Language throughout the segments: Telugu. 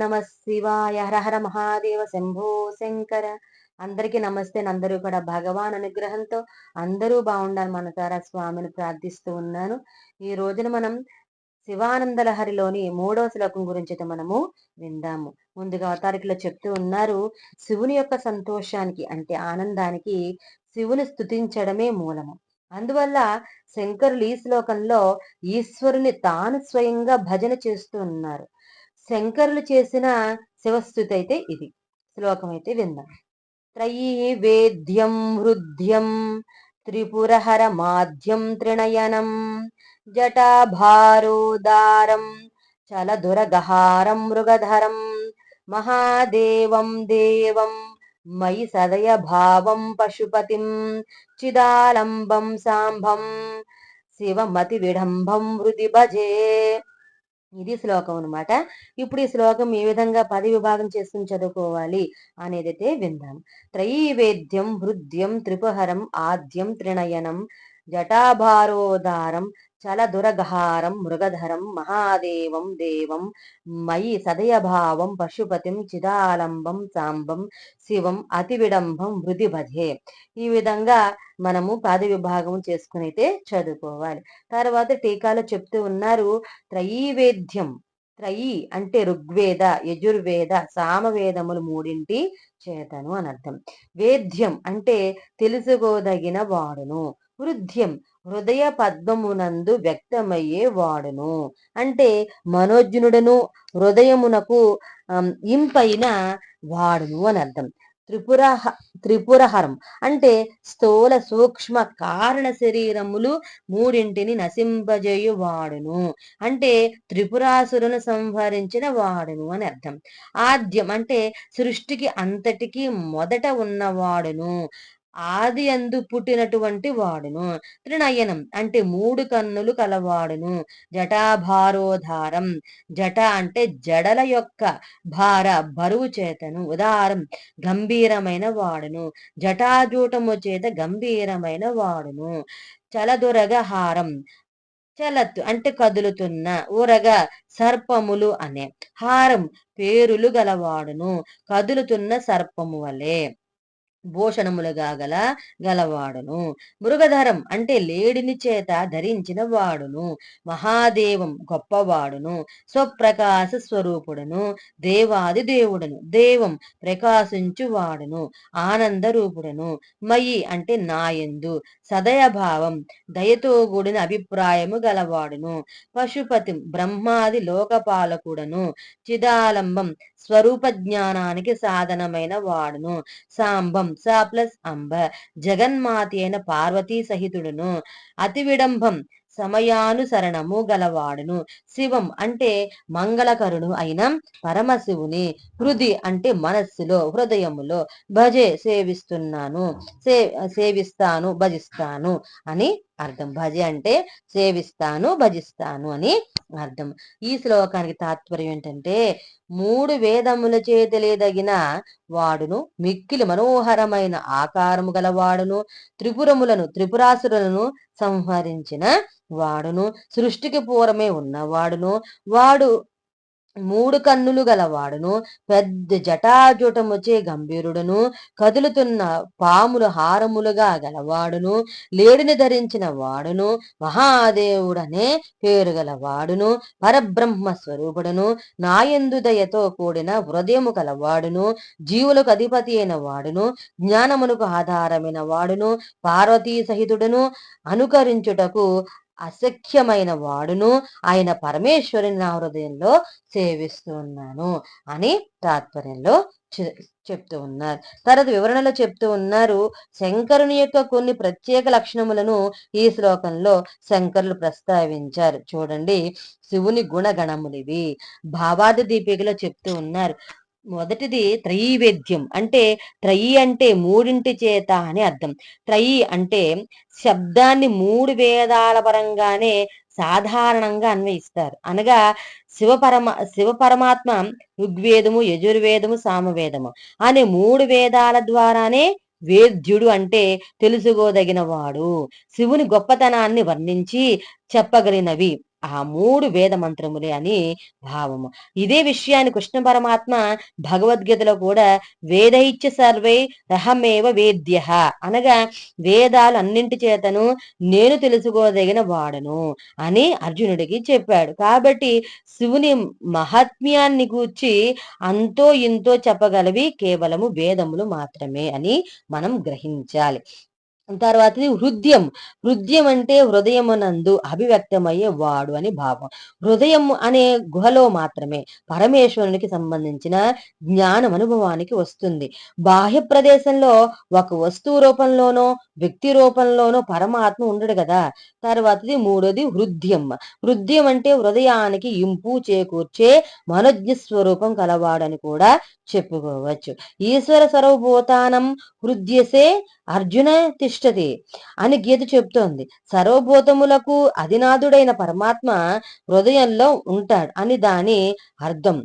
నమ శివాయ హర హర మహాదేవ శంభో శంకర. అందరికీ నమస్తే. అందరూ కూడా భగవాన్ అనుగ్రహంతో అందరూ బాగుండాలి మన స్వామిని ప్రార్థిస్తూ ఉన్నాను. ఈ రోజున మనం శివానందలహరిలోని మూడవ శ్లోకం గురించి అయితే మనము విందాము. ముందుగా అవతారికలో చెప్తూ ఉన్నారు శివుని యొక్క సంతోషానికి అంటే ఆనందానికి శివుని స్థుతించడమే మూలము. అందువల్ల శంకరులు ఈ శ్లోకంలో ఈశ్వరుని తాను స్వయంగా భజన చేస్తూ ఉన్నారు. శంకరులు చేసిన శివస్థుతి అయితే ఇది. శ్లోకం అయితే విందాం త్రయీ వేద్యం హృద్యం త్రిపురహర మాధ్యం త్రిణయనం జటాభారోదారం చలదురగహారం మృగధరం మహాదేవం దేవం మయి సదయ భావం పశుపతిం చిదాలంబం సాంభం శివమతి విడంబం హృది భజే ఇది శ్లోకం అనమాట ఇప్పుడు ఈ శ్లోకం ఏ విధంగా పది విభాగం చేసుకుని చదువుకోవాలి అనేది అయితే విందాం. త్రయీవేద్యం హృద్యం త్రిపుహరం ఆద్యం త్రినయనం జటాభారోదారం చలదురగహారం మృగధరం మహాదేవం దేవం మయి సదయభావం పశుపతిం చిదాలంబం సాంబం శివం అతి విడంబం వృధి భజే ఈ విధంగా మనము పాద విభాగం చేసుకునైతే చదువుకోవాలి. తర్వాత టీకాలో చెప్తూ ఉన్నారు త్రయీవేద్యం త్రయి అంటే ఋగ్వేద యజుర్వేద సామవేదములు మూడింటి చేతను అని అర్థం. వేద్యం అంటే తెలుసుకోదగిన వాడును. వృద్ధ్యం హృదయ పద్మమునందు వ్యక్తమయ్యే వాడును. అంటే మనోజ్ఞుడను హృదయమునకు ఇంపైన వాడును అని అర్థం. త్రిపుర త్రిపురహరం అంటే స్థూల సూక్ష్మ కారణ శరీరములు మూడింటిని నశింపజేయు వాడును అంటే త్రిపురాసురును సంహరించిన వాడును అని అర్థం. ఆద్యం అంటే సృష్టికి అంతటికి మొదట ఉన్నవాడును. ఆది అందు పుట్టినటువంటి వాడును. త్రినయనం అంటే మూడు కన్నులు కలవాడును. జటాభారోధారం. జట అంటే జడల యొక్క భార బరువు చేతను. ఉదారం గంభీరమైన వాడును. జటాజూటము చేత గంభీరమైన వాడును. చలదురగ హారం. చలత్ అంటే కదులుతున్న ఊరగ సర్పములు అనే. హారం పేరులు గలవాడును. కదులుతున్న సర్పము వలె. భూషణములుగా గల గలవాడును. మృగధరం అంటే లేడిని చేత ధరించిన వాడును. మహాదేవం గొప్పవాడును. స్వప్రకాశ స్వరూపుడును. దేవాది దేవుడును. దేవం ప్రకాశించు వాడును ఆనంద రూపుడును మయి అంటే నాయందు. సదయభావం దయతో కూడిన అభిప్రాయము గలవాడును. పశుపతి బ్రహ్మాది లోకపాలకుడను చిదాలంబం స్వరూప జ్ఞానానికి సాధనమైన వాడును. సాంబం సా ప్లస్ అంబ జగన్మాతి అయిన పార్వతీ సహితుడును. అతి విడంబం సమయానుసరణము గలవాడును. శివం అంటే మంగళకరుడు అయిన పరమశివుని. హృది అంటే మనస్సులో హృదయములో భజే సేవిస్తున్నాను. సే సేవిస్తాను భజిస్తాను అని అర్థం. భజ అంటే సేవిస్తాను భజిస్తాను అని అర్థం. ఈ శ్లోకానికి తాత్పర్యం ఏంటంటే మూడు వేదముల చేతలేదగిన వాడును మిక్కిలి మనోహరమైన ఆకారము గలవాడును త్రిపురములను త్రిపురాసురులను సంహరించిన వాడును సృష్టికి పూర్వమే ఉన్నవాడును వాడు మూడు కన్నులు గలవాడును. పెద్ద జటాజుటముచే గంభీరుడును. కదులుతున్న పాములు హారములుగా గలవాడును. లేడిని ధరించిన వాడును. మహాదేవుడనే పేరు గలవాడును. పరబ్రహ్మ స్వరూపుడును. నాయందుదయతో కూడిన హృదయము గలవాడును జీవులకు అధిపతి అయిన వాడును. జ్ఞానమునకు ఆధారమైన వాడును. పార్వతీ సహితుడును. అనుకరించుటకు అసఖ్యమైన వాడును ఆయన పరమేశ్వరుని నా హృదయంలో సేవిస్తున్నాను అని తాత్పర్యంలో చెప్తూ ఉన్నారు. తర్వాత వివరణలో చెప్తూ ఉన్నారు శంకరుని యొక్క కొన్ని ప్రత్యేక లక్షణములను ఈ శ్లోకంలో శంకరులు ప్రస్తావించారు. చూడండి శివుని గుణగణములివి. భావాది దీపికలో చెప్తూ ఉన్నారు మొదటిది త్రయీవేద్యం అంటే త్రయి అంటే మూడింటి చేత అని అర్థం. త్రయి అంటే శబ్దాన్ని మూడు వేదాల పరంగానే సాధారణంగా అన్వయిస్తారు. అనగా శివపరమ శివపరమాత్మ ఋగ్వేదము యజుర్వేదము సామవేదము. అనే మూడు వేదాల ద్వారానే వేద్యుడు అంటే తెలుసుకోదగిన వాడు శివుని గొప్పతనాన్ని వర్ణించి చెప్పగలిగినవి. ఆ మూడు వేద మంత్రములే అని భావము. ఇదే విషయాన్ని కృష్ణ పరమాత్మ భగవద్గీతలో కూడా వేదైత్య సర్వే రహమేవ వేద్య అనగా వేదాలు అన్నింటి చేతను నేను తెలుసుకోదగిన వాడను అని అర్జునుడికి చెప్పాడు. కాబట్టి శివుని మహాత్మ్యాన్ని గూర్చి అంతో ఇంతో చెప్పగలవి కేవలము వేదములు మాత్రమే అని మనం గ్రహించాలి. తర్వాతది హృదయం. హృదయం అంటే హృదయమునందు అభివ్యక్తమయ్యే వాడు అని భావం. హృదయం అనే గుహలో మాత్రమే పరమేశ్వరునికి సంబంధించిన జ్ఞానం అనుభవానికి వస్తుంది. బాహ్య ప్రదేశంలో ఒక వస్తువు రూపంలోనో వ్యక్తి రూపంలోనో పరమాత్మ ఉండడు కదా. తర్వాతది మూడోది హృదయం. హృదయం అంటే హృదయానికి ఇంపు చేకూర్చే మనోజ్ఞ స్వరూపం కలవాడని కూడా చెప్పుకోవచ్చు. ఈశ్వర సర్వభూతానం హృద్యసే అర్జున శ్రేష్టది అని గీత చెబుతోంది. సర్వభూతములకు అధినాథుడైన పరమాత్మ హృదయంలో ఉంటాడు అని దాని అర్థం.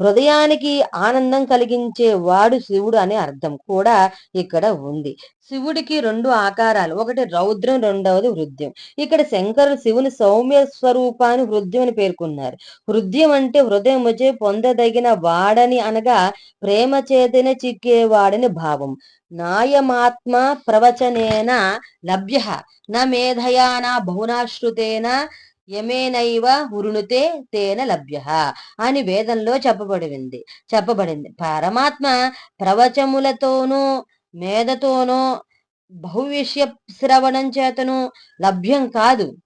హృదయానికి ఆనందం కలిగించే వాడు శివుడు అనే అర్థం కూడా ఇక్కడ ఉంది. శివుడికి రెండు ఆకారాలు. ఒకటి రౌద్రం రెండవది హృదయం. ఇక్కడ శంకరులు శివుని సౌమ్య స్వరూపాన్ని హృదయం అని పేర్కొన్నారు. హృదయం అంటే హృదయం వచ్చే పొందదగిన వాడని అనగా ప్రేమ చేతనే చిక్కేవాడని భావం. నాయమాత్మ ప్రవచనేన లభ్య. నా మేధయా నా బహునాశ్రుతేన యమేనైవ ఉరుణుతే తేన లభ్య అని వేదంలో చెప్పబడింది చెప్పబడింది. పరమాత్మ ప్రవచములతోనూ మేధతోనో బహువిషయ శ్రవణం చేతను లభ్యం కాదు.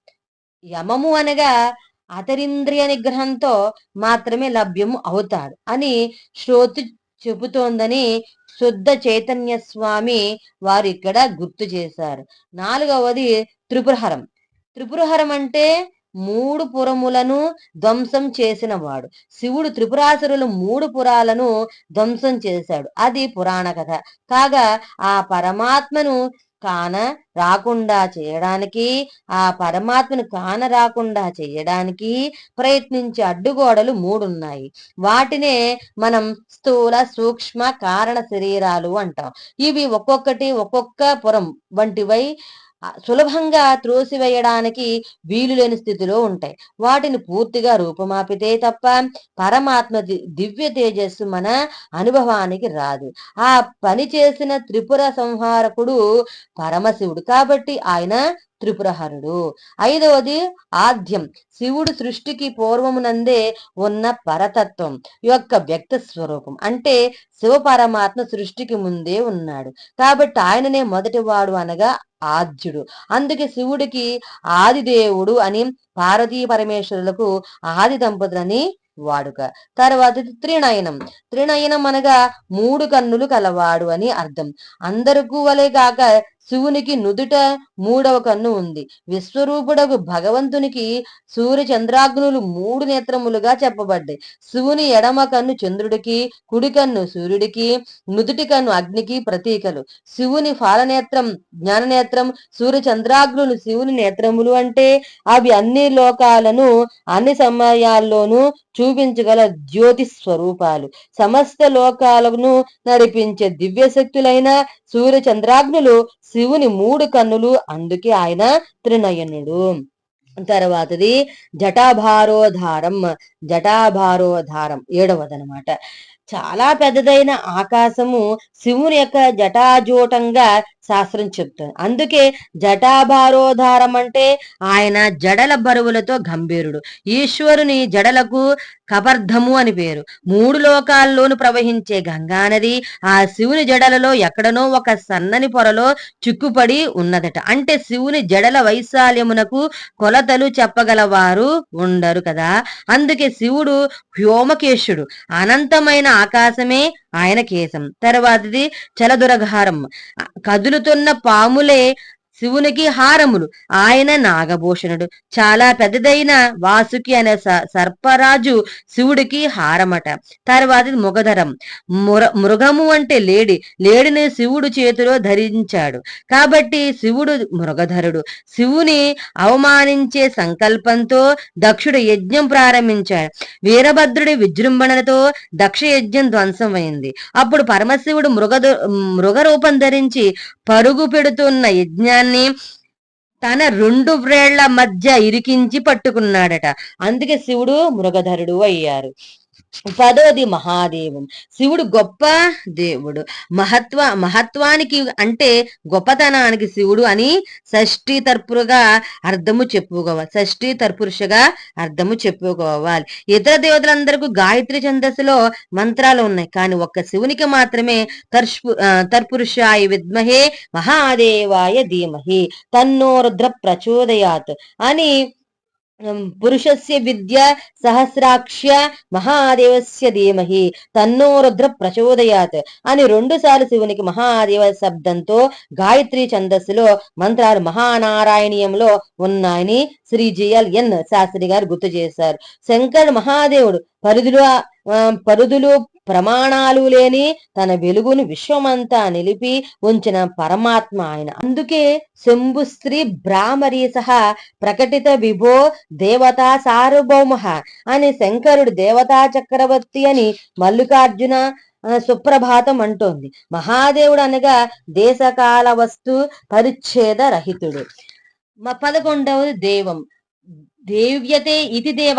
యమము అనగా అతరింద్రియ నిగ్రహంతో మాత్రమే లభ్యం అవుతాడు అని శ్రోతి చెబుతోందని శుద్ధ చైతన్య స్వామి వారు ఇక్కడ గుర్తు చేశారు. నాలుగవది త్రిపురహరం. త్రిపురహరం అంటే మూడు పురములను ధ్వంసం చేసిన వాడు శివుడు త్రిపురాసురులు మూడు పురాలను ధ్వంసం చేశాడు. అది పురాణ కథ. కాగా ఆ పరమాత్మను కాన రాకుండా చేయడానికి ఆ పరమాత్మను కాన రాకుండా చేయడానికి ప్రయత్నించే అడ్డుగోడలు మూడున్నాయి. వాటినే మనం స్థూల సూక్ష్మ కారణ శరీరాలు అంటాం. ఇవి ఒక్కొక్కటి ఒక్కొక్క పురం వంటివై సులభంగా త్రోసివేయడానికి వీలు లేని స్థితిలో ఉంటాయి. వాటిని పూర్తిగా రూపమాపితే తప్ప పరమాత్మ దివ్య తేజస్సు మన అనుభవానికి రాదు. ఆ పని చేసిన త్రిపుర సంహారకుడు పరమశివుడు. కాబట్టి ఆయన త్రిపురహరుడు. ఐదవది ఆద్యం. శివుడు సృష్టికి పూర్వమునందే ఉన్న పరతత్వం యొక్క వ్యక్త స్వరూపం. అంటే శివ పరమాత్మ సృష్టికి ముందే ఉన్నాడు. కాబట్టి ఆయననే మొదటివాడు అనగా ఆద్యుడు. అందుకే శివుడికి ఆదిదేవుడు అని పార్వతీ పరమేశ్వరులకు ఆది దంపతులని వాడుక. తర్వాత త్రినయనం. త్రినయనం అనగా మూడు కన్నులు కలవాడు అని అర్థం. అందరికీ వలే కాక శివునికి నుదుట మూడవ కన్ను ఉంది. విశ్వరూపుడకు భగవంతునికి సూర్య చంద్రాగ్నులు మూడు నేత్రములుగా చెప్పబడ్డాయి. శివుని ఎడమ కన్ను చంద్రుడికి కుడి కన్ను సూర్యుడికి నుదుటి కన్ను అగ్నికి ప్రతీకలు. శివుని ఫాలనేత్రం జ్ఞాననేత్రం సూర్య చంద్రాగ్నులు శివుని నేత్రములు అంటే అవి అన్ని లోకాలను అన్ని సమయాల్లోనూ చూపించగల జ్యోతి స్వరూపాలు సమస్త లోకాలను నడిపించే దివ్య శక్తులైన సూర్య చంద్రాగ్నులు శివుని మూడు కన్నులు అందుకే ఆయన త్రినయనుడు. తర్వాతది జటాభారోధారం. జటాభారోధారం ఏడవదనమాట చాలా పెద్దదైన ఆకాశము శివుని యొక్క జటాజూటంగా శాస్త్రం చెప్తుంది. అందుకే జటాభారోధారం అంటే ఆయన జడల బరువులతో గంభీరుడు. ఈశ్వరుని జడలకు కబర్ధము అని పేరు. మూడు లోకాల్లోను ప్రవహించే గంగానది ఆ శివుని జడలలో ఎక్కడనో ఒక సన్నని పొరలో చిక్కుపడి ఉన్నదట. అంటే శివుని జడల వైశాల్యమునకు కొలతలు చెప్పగలవారు ఉండరు కదా. అందుకే శివుడు వ్యోమకేశుడు. అనంతమైన ఆకాశమే ఆయన కేశం. తర్వాతది చలదురఘారం కదులుతున్న పాములే శివునికి హారములు. ఆయన నాగభూషణుడు. చాలా పెద్దదైన వాసుకి అనే స- సర్పరాజు శివుడికి హారమట. తర్వాత ముగధరం. ముర మృగము అంటే లేడి. లేడిని శివుడు చేతిలో ధరించాడు. కాబట్టి శివుడు మృగధరుడు. శివుని అవమానించే సంకల్పంతో దక్షుడు యజ్ఞం ప్రారంభించాడు. వీరభద్రుడి విజృంభణతో దక్ష యజ్ఞం ధ్వంసమైంది. అప్పుడు పరమశివుడు మృగ మృగ రూపం ధరించి పరుగు పెడుతున్న యజ్ఞాన్ని తన రెండు వ్రేళ్ళ మధ్య ఇరికించి పట్టుకున్నాడట. అందుకే శివుడు మృగధరుడు అయ్యారు. పదోది మహాదేవం శివుడు గొప్ప దేవుడు. మహత్వ మహత్వానికి అంటే గొప్పతనానికి శివుడు అని షష్ఠీ తర్పురుగా అర్థము చెప్పుకోవాలి షష్ఠీ తర్పురుషగా అర్థము చెప్పుకోవాలి. ఇతర దేవతలందరికీ గాయత్రి ఛందస్సులో మంత్రాలు ఉన్నాయి. కానీ ఒక్క శివునికి మాత్రమే తర్షు తర్పురుషాయ విద్మహే మహాదేవాయ ధీమహి. తన్నో రుద్ర ప్రచోదయాత్ అని పురుషస్య విద్య సహస్రాక్ష్య మహాదేవస్య ధీమహి తన్నో రుద్ర ప్రచోదయాత్ అని రెండు సార్లు శివునికి మహాదేవ శబ్దంతో గాయత్రి ఛందస్సులో మంత్రాలు మహానారాయణీయంలో ఉన్నాయని శ్రీ జిఎల్ ఎన్ శాస్త్రి గారు గుర్తు చేశారు. శంకర్ మహాదేవుడు పరిధులు పరుదులు ప్రమాణాలు లేని తన వెలుగును విశ్వమంతా నిలిపి ఉంచిన పరమాత్మ ఆయన. అందుకే శంభు స్త్రీ భ్రామరీ సహా ప్రకటిత విభో దేవతా సార్వభౌమ అని శంకరుడు దేవతా చక్రవర్తి అని మల్లికార్జున సుప్రభాతం అంటోంది. మహాదేవుడు అనగా దేశకాల వస్తు పరిచ్ఛేద రహితుడు. మ పదకొండవది దేవం. దేవ్యతే ఇది దేవ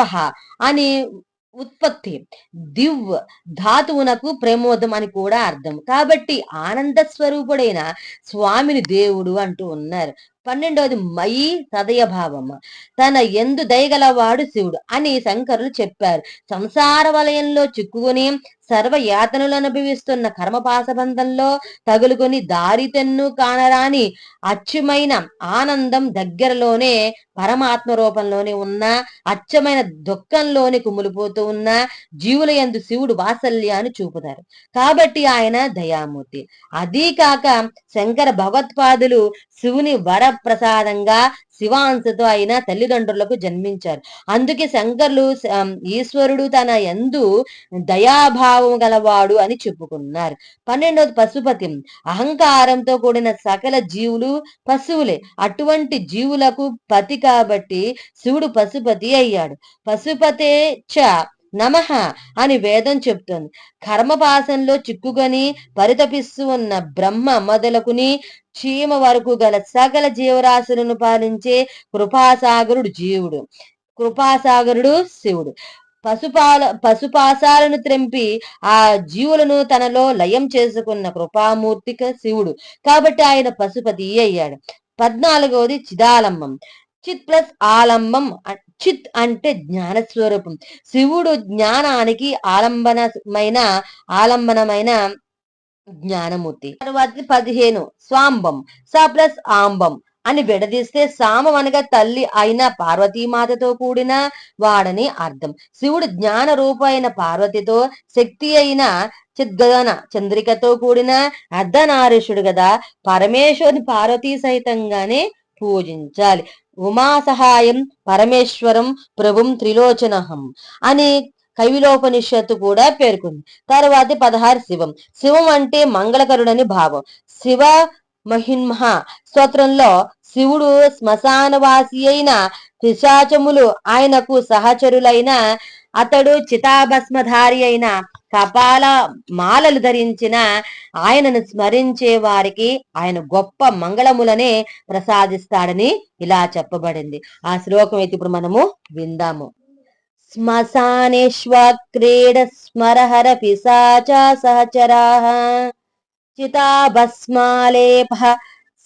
అని ఉత్పత్తి. దివ్ ధాతువునకు ప్రమోదం అని కూడా అర్థం. కాబట్టి ఆనంద స్వరూపుడైన స్వామిని దేవుడు అంటూ ఉన్నారు. పన్నెండవది మయి సదయ భావం. తన ఎందు దయగలవాడు శివుడు అని శంకరులు చెప్పారు. సంసార వలయంలో చిక్కుకుని సర్వ యాతనలు అనుభవిస్తున్న కర్మపాసబంధంలో తగులుకొని దారితెన్ను కానరాని అచ్చుమైన ఆనందం దగ్గరలోనే పరమాత్మ రూపంలోనే ఉన్న అచ్చమైన దుఃఖంలోని కుమిలిపోతూ ఉన్న జీవుల యందు శివుడు వాత్సల్యాన్ని చూపుతారు. కాబట్టి ఆయన దయామూర్తి. అదీ కాక శంకర భగవత్పాదులు శివుని వరప్రసాదంగా శివాంశతో అయిన తల్లిదండ్రులకు జన్మించారు. అందుకే శంకర్లు ఈశ్వరుడు తన ఎందు దయాభావం గలవాడు అని చెప్పుకున్నారు. పన్నెండవది పశుపతి. అహంకారంతో కూడిన సకల జీవులు పశువులే. అటువంటి జీవులకు పతి కాబట్టి శివుడు పశుపతి అయ్యాడు. పశుపతే చ నమః అని వేదం చెప్తోంది. కర్మపాసంలో చిక్కుకొని పరితపిస్తూ ఉన్న బ్రహ్మ మొదలుకుని చీమ వరకు గల సకల జీవరాశులను పాలించే కృపాసాగరుడు జీవుడు. కృపాసాగరుడు శివుడు. పశుపాల పశుపాసాలను త్రెంపి ఆ జీవులను తనలో లయం చేసుకున్న కృపామూర్తిక శివుడు. కాబట్టి ఆయన పశుపతి అయ్యాడు. పద్నాలుగవది చిదాలంబం. చిత్ ప్లస్ ఆలంబం చిత్ అంటే జ్ఞాన స్వరూపం శివుడు జ్ఞానానికి ఆలంబనమైన ఆలంబనమైన జ్ఞానమూర్తి. తర్వాత పదిహేను స్వాంబం. స ప్లస్ ఆంబం అని విడదీస్తే సామం అనగా తల్లి అయిన పార్వతీమాతతో కూడిన వాడని అర్థం. శివుడు జ్ఞాన రూప అయిన పార్వతితో శక్తి అయిన చిద్గదన చంద్రికతో కూడిన అర్ధనారీషుడు కదా పరమేశ్వరుని పార్వతీ సహితంగానే పూజించాలి. ఉమా సహాయం పరమేశ్వరం ప్రభుం త్రిలోచనహం అని కవిలోపనిషత్తు కూడా పేర్కొంది. తర్వాత పదహారు శివం. శివం అంటే మంగళకరుడని భావం. శివ మహిన్మహ స్తోత్రంలో శివుడు శ్మశానవాసి అయిన పిశాచములు ఆయనకు సహచరులైన అతడు చితాభస్మధారి అయిన కపాల మాలలు ధరించిన ఆయనను స్మరించే వారికి ఆయన గొప్ప మంగళములనే ప్రసాదిస్తాడని ఇలా చెప్పబడింది. ఆ శ్లోకం అయితే ఇప్పుడు మనము విందాము. శ్మశానేష్వక్రీడ స్మరహర పిశాచా సహచరాః చితాభస్మాలేప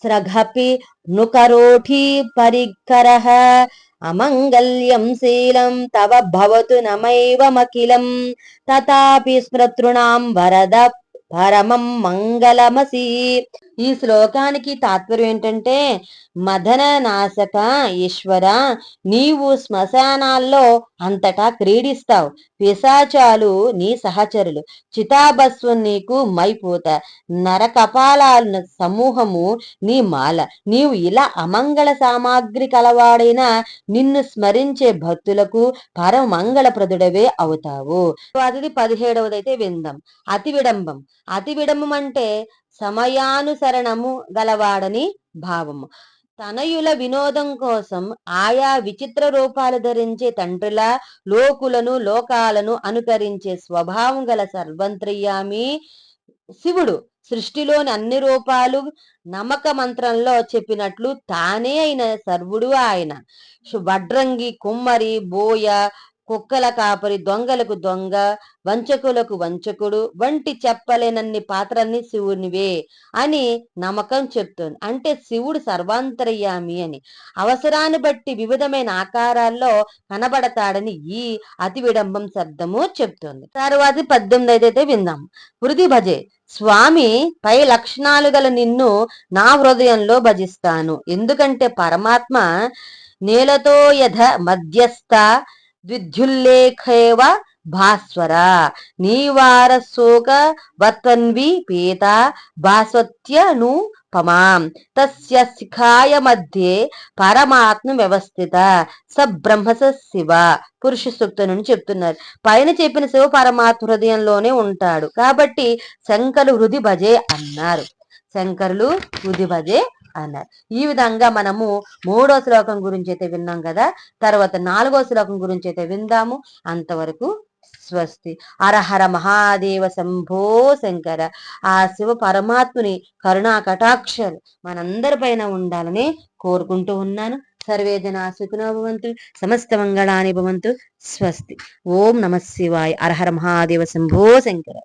స్రఘపి నుకరోఠీ పరికరః అమంగళ్యం శీలం తవ భవతు నమైవమఖిలం. తథాపి స్మృతృణాం వరద పరమం మంగళమసి. ఈ శ్లోకానికి తాత్పర్యం ఏంటంటే మదన నాశక ఈశ్వర నీవు శ్మశానాల్లో అంతటా క్రీడిస్తావు. పిశాచాలు నీ సహచరులు. చితాభస్వం నీకు మైపోత. నరకపాలాల సమూహము నీ మాల. నీవు ఇలా అమంగళ సామాగ్రి కలవాడైన నిన్ను స్మరించే భక్తులకు పరమంగళప్రదుడవే అవుతావు. అది పదిహేడవదైతే విందం. అతి విడంబం అతి విడంబం అంటే సమయానుసరణము గలవాడని భావము. తనయుల వినోదం కోసం ఆయా విచిత్ర రూపాలు ధరించే తండ్రుల లోకులను లోకాలను అనుకరించే స్వభావం గల సర్వంత్రయామి శివుడు. సృష్టిలోని అన్ని రూపాలు నమక మంత్రంలో చెప్పినట్లు తానే అయిన సర్వుడు ఆయన. వడ్రంగి కుమ్మరి బోయ కుక్కల కాపరి దొంగలకు దొంగ వంచకులకు వంచకుడు వంటి చెప్పలేనన్ని పాత్రల్ని శివునివే అని నమ్మకం చెప్తుంది. అంటే శివుడు సర్వాంతర్యామి అని. అవసరాన్ని బట్టి వివిధమైన ఆకారాల్లో కనబడతాడని ఈ అతి విడంబం శబ్దము చెప్తుంది. తర్వాత పద్దెనిమిది అయితే విందాం. హృది భజే. స్వామి పై లక్షణాలు గల నిన్ను నా హృదయంలో భజిస్తాను. ఎందుకంటే పరమాత్మ నేలతో యథ మధ్యస్థ విద్యుల్లేఖేవ భాస్వర నీవారశోక వతన్వి వత్వన్వి పీత భాస్వత్యను పమాం తస్య శిఖాయ మధ్యే పరమాత్మ వ్యవస్థిత స బ్రహ్మస శివ పురుష సూక్త నుండి చెప్తున్నారు. పైన చెప్పిన శివ పరమాత్మ హృదయంలోనే ఉంటాడు. కాబట్టి శంకరు హృది భజే అన్నారు. శంకరులు హృది భజే అన్నారు ఈ విధంగా మనము మూడో శ్లోకం గురించి అయితే విన్నాం కదా తర్వాత నాలుగో శ్లోకం గురించి అయితే విందాము. అంతవరకు స్వస్తి. అరహర మహాదేవ శంభో శంకర. ఆ శివ పరమాత్ముని కరుణా కటాక్షలు మనందరి పైన ఉండాలని కోరుకుంటూ ఉన్నాను. సర్వే జనా సుఖినో భవంతు. సమస్త మంగళాని భవంతు. స్వస్తి. ఓం నమ శివాయ. అరహర మహాదేవ శంభో శంకర.